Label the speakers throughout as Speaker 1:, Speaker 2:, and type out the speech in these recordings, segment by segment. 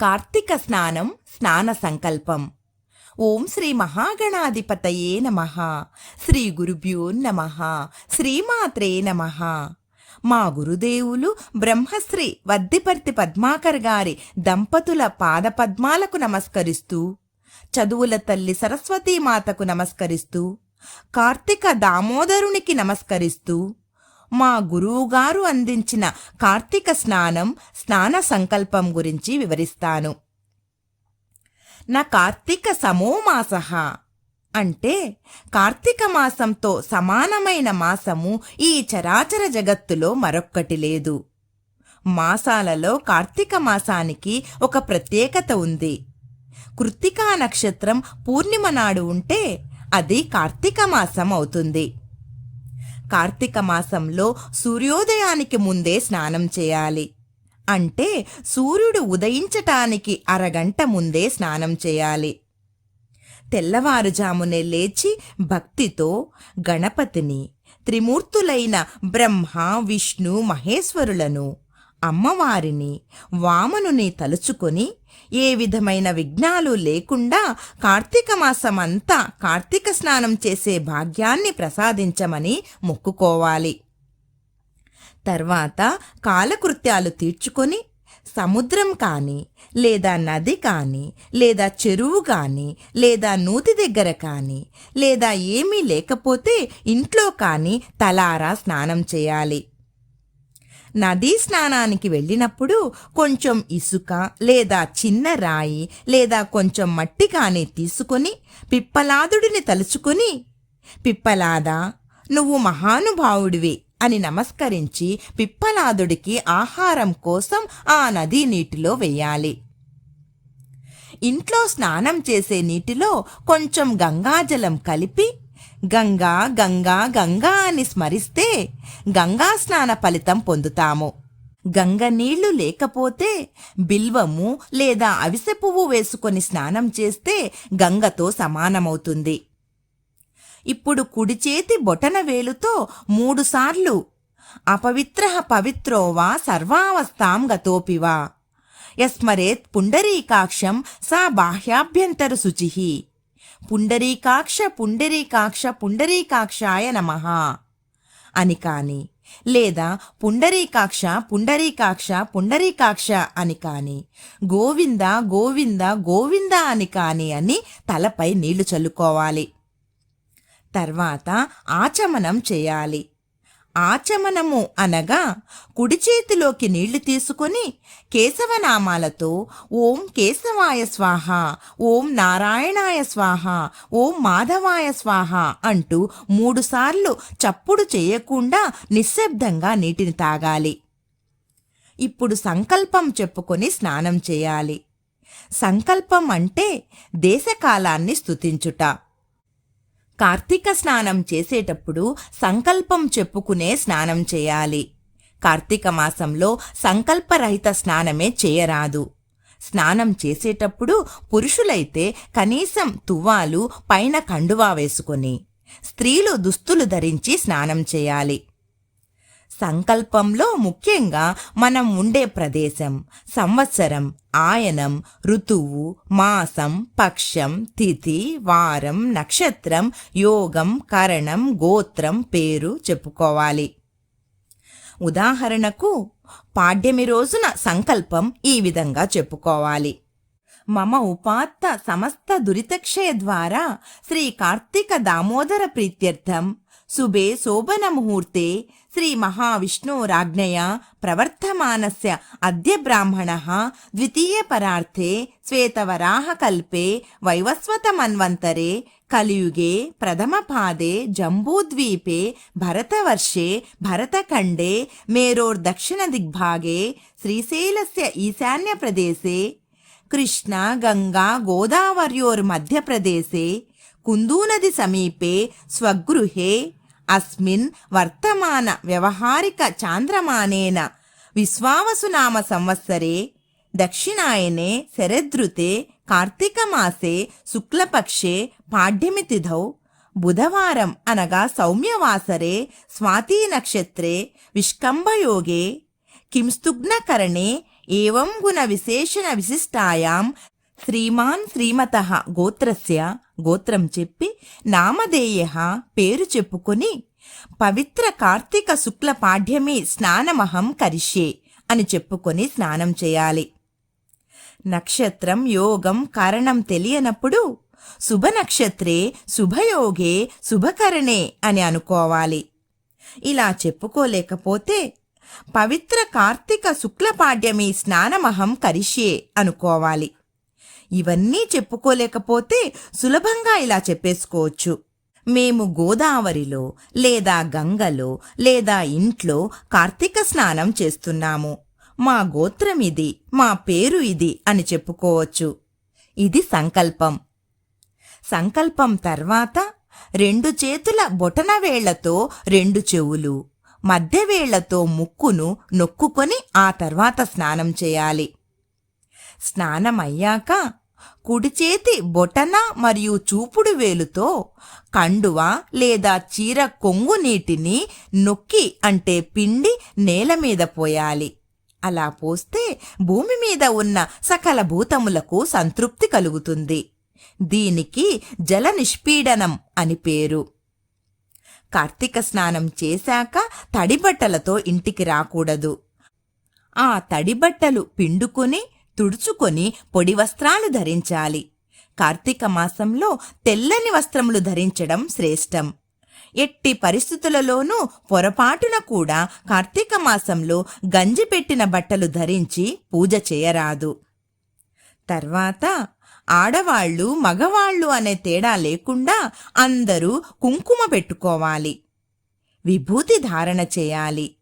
Speaker 1: కార్తీక స్నానం స్నాన సంకల్పం. ఓం శ్రీ మహాగణాధిపతయే నమ. శ్రీ గురుభ్యో నమ. శ్రీమాత్రే నమ. మా గురుదేవులు బ్రహ్మశ్రీ వద్దిపర్తి పద్మాకర్ గారి దంపతుల పాదపద్మాలకు నమస్కరిస్తూ చదువుల తల్లి సరస్వతీమాతకు నమస్కరిస్తూ కార్తీక దామోదరునికి నమస్కరిస్తూ మా గురువుగారు అందించిన కార్తీక స్నానం స్నాన సంకల్పం గురించి వివరిస్తాను. నా కార్తీక సమోమాస అంటే కార్తీక మాసంతో సమానమైన మాసము ఈ చరాచర జగత్తులో మరొక్కటి లేదు. మాసాలలో కార్తీక మాసానికి ఒక ప్రత్యేకత ఉంది. కృత్తికా నక్షత్రం పూర్ణిమ నాడు ఉంటే అది కార్తీక మాసం అవుతుంది. కార్తీక మాసంలో సూర్యోదయానికి ముందే స్నానం చేయాలి. అంటే సూర్యుడు ఉదయించటానికి అరగంట ముందే స్నానం చేయాలి. తెల్లవారుజామునే లేచి భక్తితో గణపతిని త్రిమూర్తులైన బ్రహ్మ విష్ణు మహేశ్వరులను అమ్మవారిని వామనుని తలుచుకొని ఏ విధమైన విఘ్నాలు లేకుండా కార్తీక మాసమంతా కార్తీక స్నానం చేసే భాగ్యాన్ని ప్రసాదించమని మొక్కుకోవాలి. తర్వాత కాలకృత్యాలు తీర్చుకొని సముద్రం కానీ లేదా నది కానీ లేదా చెరువు కానీ లేదా నూతి దగ్గర కానీ లేదా ఏమీ లేకపోతే ఇంట్లో కానీ తలారా స్నానం చేయాలి. నదీ స్నానానికి వెళ్ళినప్పుడు కొంచెం ఇసుక లేదా చిన్న రాయి లేదా కొంచెం మట్టి కానీ తీసుకొని పిప్పలాదుడిని తలుచుకొని పిప్పలాదా నువ్వు మహానుభావుడివి అని నమస్కరించి పిప్పలాదుడికి ఆహారం కోసం ఆ నదీ నీటిలో వెయ్యాలి ఇంట్లో స్నానం చేసే నీటిలో కొంచెం గంగాజలం కలిపి గంగా గంగా గంగా అని స్మరిస్తే గంగా స్నాన ఫలితం పొందుతాము. గంగ నీళ్ళు లేకపోతే బిల్వము లేదా అవిసె పువ్వు వేసుకొని స్నానం చేస్తే గంగతో సమానమవుతుంది. ఇప్పుడు కుడి చేతి బొటన వేలుతో మూడుసార్లు అపవిత్ర పవిత్రోవా సర్వావస్థాం గతోపివా. యస్మరేత్ పుండరీకాక్షం సా బాహ్యాభ్యంతర శుచి. పుండరీకాక్ష పుండరీకాక్ష పుండరీకాక్షాయ నమ. అని కాని లేదా పుండరీకాక్ష పుండరీకాక్ష పుండరీకాక్ష అని కాని గోవింద గోవింద గోవింద అని కాని అని తలపై నీళ్ళు చల్లుకోవాలి. తర్వాత ఆచమనం చేయాలి. ఆచమనము అనగా కుడి చేతిలోకి నీళ్ళు తీసుకొని కేశవనామాలతో ఓం కేశవాయ స్వాహ ఓం నారాయణాయ స్వాహ ఓం మాధవాయ స్వాహ అంటూ మూడుసార్లు చప్పుడు చేయకుండా నిశ్శబ్దంగా నీటిని తాగాలి. ఇప్పుడు సంకల్పం చెప్పుకొని స్నానం చేయాలి. సంకల్పం అంటే దేశకాలాన్ని స్థుతించుట కార్తీక స్నానం చేసేటప్పుడు సంకల్పం చెప్పుకునే స్నానం చేయాలి. కార్తీక మాసంలో సంకల్పరహిత స్నానమే చేయరాదు. స్నానం చేసేటప్పుడు పురుషులైతే కనీసం తువ్వాలు పైన కండువా వేసుకొని స్త్రీలు దుస్తులు ధరించి స్నానం చేయాలి. సంకల్పంలో ముఖ్యంగా మనం ఉండే ప్రదేశం సంవత్సరం ఆయనం ఋతువు మాసం పక్షం తిథి వారం నక్షత్రం యోగం కరణం గోత్రం పేరు చెప్పుకోవాలి. ఉదాహరణకు పాడ్యమి రోజున సంకల్పం ఈ విధంగా చెప్పుకోవాలి. మమ ఉపాత్త సమస్త దురితక్షయ ద్వారా శ్రీ కార్తీక దామోదర ప్రీత్యర్థం శుభే శోభన ముహూర్తే శ్రీ మహావిష్ణోరాజ్ఞయా ప్రవర్తమానస్య అద్య బ్రాహ్మణ ద్వితీయ పరార్థే శ్వేతవరాహ కల్పే వైవస్వతమన్వంతరే కలియుగే ప్రథమపాదే జంబూద్వీపే భరతవర్షే భరతఖండే మేరోర్దక్షిణ దిగ్భాగే శ్రీశైలస్య ఈశాన్యప్రదేశే కృష్ణ గంగా గోదావర్యోర్మధ్యప్రదేశే కుందూనది సమీపే స్వగృహే అస్మిన్ వర్తమాన వ్యవహారిక చాంద్రమానేన విశ్వావసునామ సంవత్సరే దక్షిణాయనే శరదృతే కార్తీకమాసే శుక్లపక్షే పాడ్యమి తిథౌ బుధవారం అనగా సౌమ్యవాసరే స్వాతి నక్షత్రే విష్కంభయోగే కింస్తుగ్నకరణే ఏం గుణ విశేషణ విశిష్టాయాం శ్రీమాన్ శ్రీమత గోత్రస్య. గోత్రం చెప్పి నామధేయ పేరు చెప్పుకొని పవిత్ర కార్తీక శుక్ల పాఠ్యమే స్నానమహం కరిష్యే అని చెప్పుకొని స్నానం చేయాలి. నక్షత్రం యోగం కారణం తెలియనప్పుడు శుభ నక్షత్రే శుభయోగే శుభకరణే అని అనుకోవాలి. ఇలా చెప్పుకోలేకపోతే పవిత్ర కార్తీక శుక్లపాడ్యమి స్నానమహం కరిష్యే అనుకోవాలి. ఇవన్నీ చెప్పుకోలేకపోతే సులభంగా ఇలా చెప్పేసుకోవచ్చు. మేము గోదావరిలో లేదా గంగలో లేదా ఇంట్లో కార్తీక స్నానం చేస్తున్నాము. మా గోత్రం ఇది మా పేరు ఇది అని చెప్పుకోవచ్చు. ఇది సంకల్పం. సంకల్పం తర్వాత రెండు చేతుల బొటనవేళ్ళతో రెండు చెవులు మధ్యవేళ్ళతో ముక్కును నొక్కుకొని ఆ తర్వాత స్నానం చేయాలి. స్నానమయ్యాక కుడిచేతి బొటన మరియు చూపుడు వేలుతో కండువ లేదా చీర కొంగు నీటిని నొక్కి అంటే పిండి నేల మీద పోయాలి. అలా పోస్తే భూమి మీద ఉన్న సకల భూతములకు సంతృప్తి కలుగుతుంది. దీనికి జల నిష్పీడనం అని పేరు. కార్తీక స్నానం చేశాక తడిబట్టలతో ఇంటికి రాకూడదు. ఆ తడిబట్టలు పిండుకుని తుడుచుకొని పొడి వస్త్రాలు ధరించాలి. కార్తీక మాసంలో తెల్లని వస్త్రములు ధరించడం శ్రేష్టం. ఎట్టి పరిస్థితులలోనూ పొరపాటున కూడా కార్తీక మాసంలో గంజి పెట్టిన బట్టలు ధరించి పూజ చేయరాదు. తర్వాత ఆడవాళ్ళు మగవాళ్ళు అనే తేడా లేకుండా అందరూ కుంకుమ పెట్టుకోవాలి. విభూతి ధారణ చేయాలి.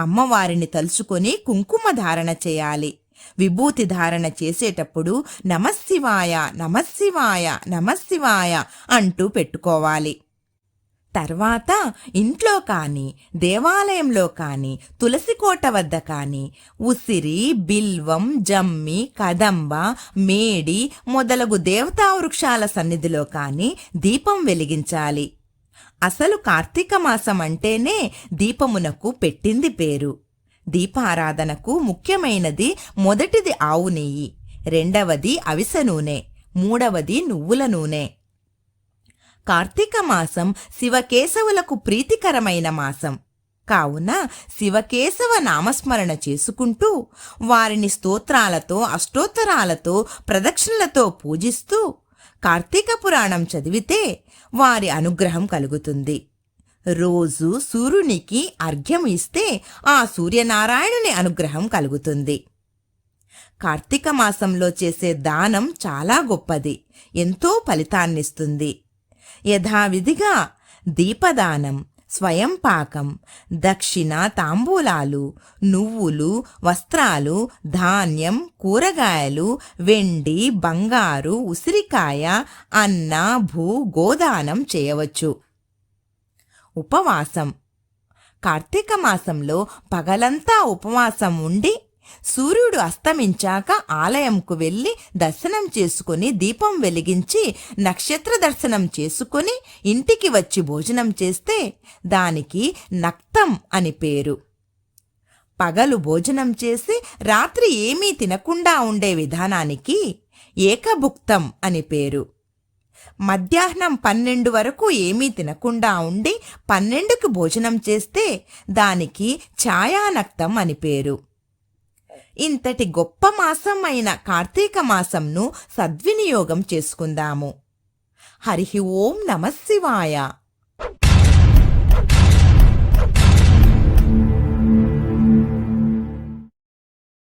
Speaker 1: అమ్మవారిని తలుచుకొని కుంకుమ ధారణ చేయాలి. విభూతి ధారణ చేసేటప్పుడు నమశివాయ నమశివాయ నమశివాయ అంటూ పెట్టుకోవాలి. తర్వాత ఇంట్లో కానీ దేవాలయంలో కాని తులసికోట వద్ద కానీ ఉసిరి బిల్వం జమ్మి కదంబ మేడి మొదలగు దేవతా వృక్షాల సన్నిధిలో కానీ దీపం వెలిగించాలి. అసలు కార్తీక మాసం అంటేనే దీపమునకు పెట్టింది పేరు. దీపారాధనకు ముఖ్యమైనది మొదటిది ఆవు నెయ్యి రెండవది అవిసె నూనె మూడవది నువ్వుల నూనె. కార్తీక మాసం శివకేశవులకు ప్రీతికరమైన మాసం. కావున శివకేశవ నామస్మరణ చేసుకుంటూ వారిని స్తోత్రాలతో అష్టోత్తరాలతో ప్రదక్షిణలతో పూజిస్తూ కార్తీక పురాణం చదివితే వారి అనుగ్రహం కలుగుతుంది. రోజు సూర్యునికి అర్ఘ్యం ఇస్తే ఆ సూర్యనారాయణుని అనుగ్రహం కలుగుతుంది. కార్తీక మాసంలో చేసే దానం చాలా గొప్పది. ఎంతో ఫలితాన్నిస్తుంది. యథావిధిగా దీపదానం స్వయం పాకం దక్షిణ తాంబూలాలు నువ్వులు వస్త్రాలు ధాన్యం కూరగాయలు వెండి బంగారు ఉసిరికాయ అన్న భూ గోదానం చేయవచ్చు. ఉపవాసం. కార్తీక మాసంలో పగలంతా ఉపవాసం ఉండి సూర్యుడు అస్తమించాక ఆలయంకు వెళ్ళి దర్శనం చేసుకుని దీపం వెలిగించి నక్షత్ర దర్శనం చేసుకుని ఇంటికి వచ్చి భోజనం చేస్తే దానికి నక్తం అని పేరు. పగలు భోజనం చేసి రాత్రి ఏమీ తినకుండా ఉండే విధానానికి ఏకభుక్తం అని పేరు. మధ్యాహ్నం పన్నెండు వరకు ఏమీ తినకుండా ఉండి పన్నెండుకి భోజనం చేస్తే దానికి ఛాయానక్తం అని పేరు. ఇంతటి గొప్ప మాసం అయిన కార్తీక మాసంను సద్వినియోగం చేసుకుందాము. హరి ఓం నమశివాయ